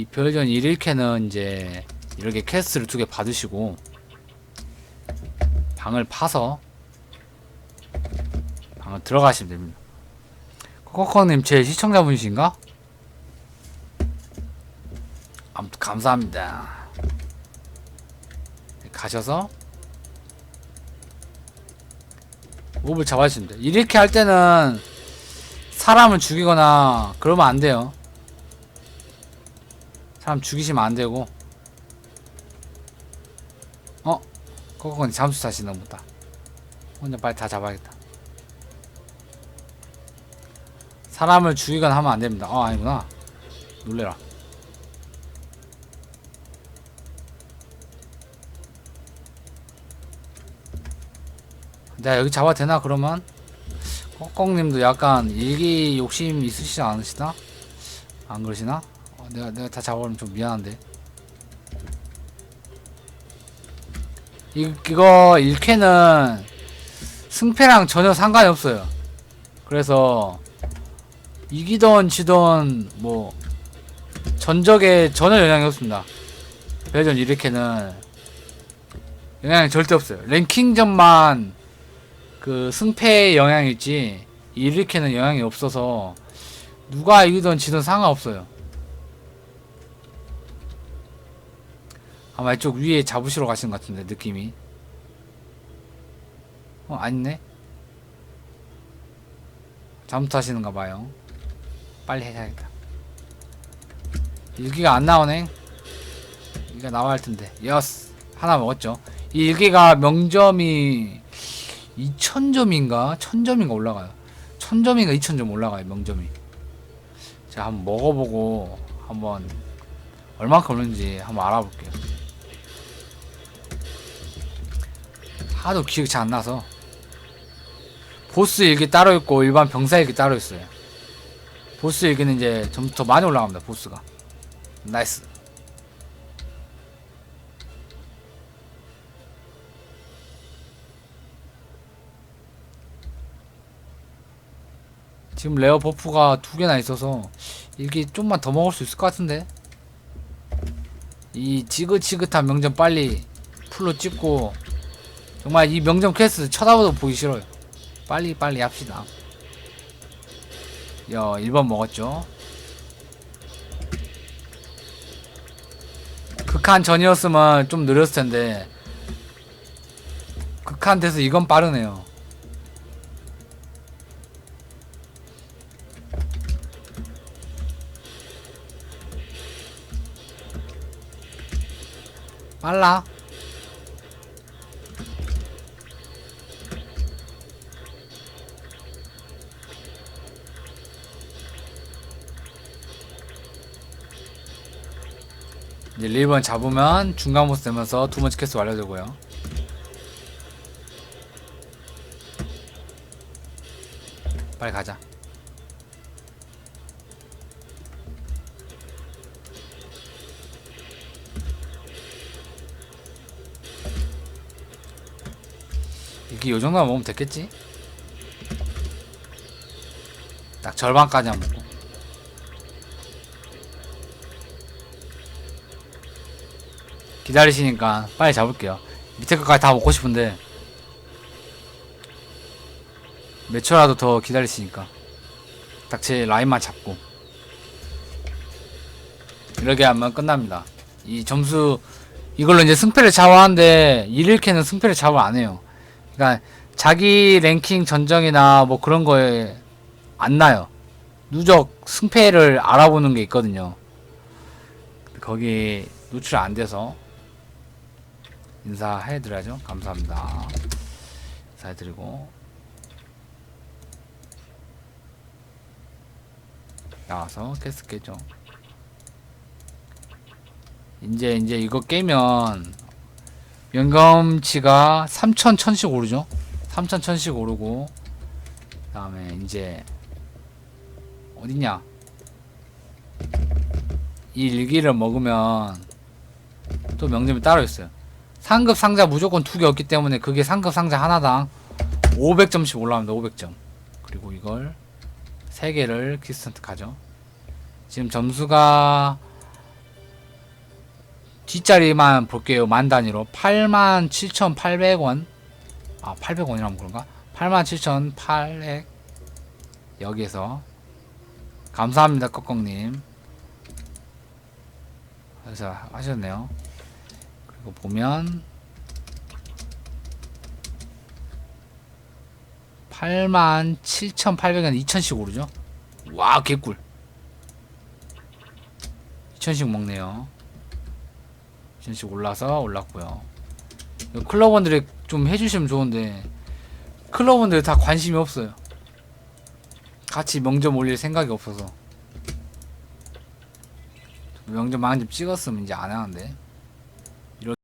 이 별전 1일캐는 이제 이렇게 캐스트를 두 개 받으시고 방을 파서 방을 들어가시면 됩니다. 코코님 제 시청자분이신가? 아무튼 감사합니다. 가셔서 몹을 잡아주시면 돼요. 이렇게 할 때는 사람을 죽이거나 그러면 안 돼요. 사람 죽이시면 안 되고. 어? 코코님 잠수 타시나 보다. 혼자 빨리 다 잡아야겠다. 사람을 죽이거나 하면 안 됩니다. 어, 아니구나. 놀래라. 내가 여기 잡아도 되나 그러면? 꺽꺽님도 약간 일기 욕심 있으시지 않으시나? 안 그러시나? 어, 내가 내가 다 잡아버리면 좀 미안한데. 이 이거 1캐는 승패랑 전혀 상관이 없어요. 그래서 이기던 지던 뭐 전적에 전혀 영향이 없습니다. 배전 1회캐는 영향이 절대 없어요. 랭킹전만 그 승패에 영향이 있지 1위캐는 영향이 없어서 누가 이기든 지든 상관없어요. 아마 이쪽 위에 잡으시러 가시는 것 같은데 느낌이. 어 아니네. 잘못하시는가 봐요. 빨리 해야겠다. 일기가 안 나오네. 일기가 나와야 할 텐데. 여스 하나 먹었죠. 이 일기가 명점이 2000점인가 1000점인가 올라가요 1000점인가 2000점 올라가요 명점이 제가 한번 먹어보고 한번 얼마큼 오는지 한번 알아볼게요 하도 기억이 잘 안 나서. 보스 일기 따로 있고 일반 병사 일기 따로 있어요. 보스 일기는 이제 좀더 많이 올라갑니다 보스가. 나이스. 지금 레어 버프가 두 개나 있어서 이게 좀만 더 먹을 수 있을 것 같은데? 이 지긋지긋한 명점 빨리 풀로 찍고 정말 이 명점 퀘스트 쳐다봐도 보기 싫어요. 빨리 빨리 합시다. 야 1번 먹었죠? 극한 전이었으면 좀 느렸을 텐데. 극한 돼서 이건 빠르네요. 빨라. 이제 1번 잡으면 중간 보스 되면서 두 번째 캐스 완료되고요. 빨리 가자. 이게 요 정도만 먹으면 됐겠지? 딱 절반까지 안 먹고 기다리시니까 빨리 잡을게요 밑에 것까지 다 먹고 싶은데 몇 초라도 더 기다리시니까 딱 제 라인만 잡고 이렇게 하면 끝납니다 이 점수 이걸로 이제 승패를 좌우하는데 1일캐는 승패를 좌우 안 해요 그러니까 자기 랭킹 전정이나 뭐 그런 거에 안 나요. 누적 승패를 알아보는 게 있거든요. 거기 노출 안 돼서 인사해드려야죠. 감사합니다. 인사해드리고 나와서 캐스 깨죠. 이제 이제 이거 깨면 연금치가 3천 천씩 오르죠 3천 천씩 오르고 그 다음에 이제 어딨냐 이 일기를 먹으면 또 명점이 따로 있어요 상급 상자 무조건 두개 없기 때문에 그게 상급 상자 하나당 500점씩 올라갑니다 500점 그리고 이걸 세 개를 키스턴트 가죠 지금 점수가 뒷자리만 볼게요. 만 단위로 87,800원. 아, 800원이라면 그런가? 87,800 여기에서 감사합니다, 꺽꺽님. 그래서 하셨네요. 그리고 보면 87,800원 2천씩 오르죠? 와, 개꿀. 2천씩 먹네요. 2천씩 올라서 올랐고요. 이거 클럽원들이 좀 해주시면 좋은데 클럽원들 다 관심이 없어요. 같이 명점 올릴 생각이 없어서 명점 망집 찍었으면 이제 안 하는데 이런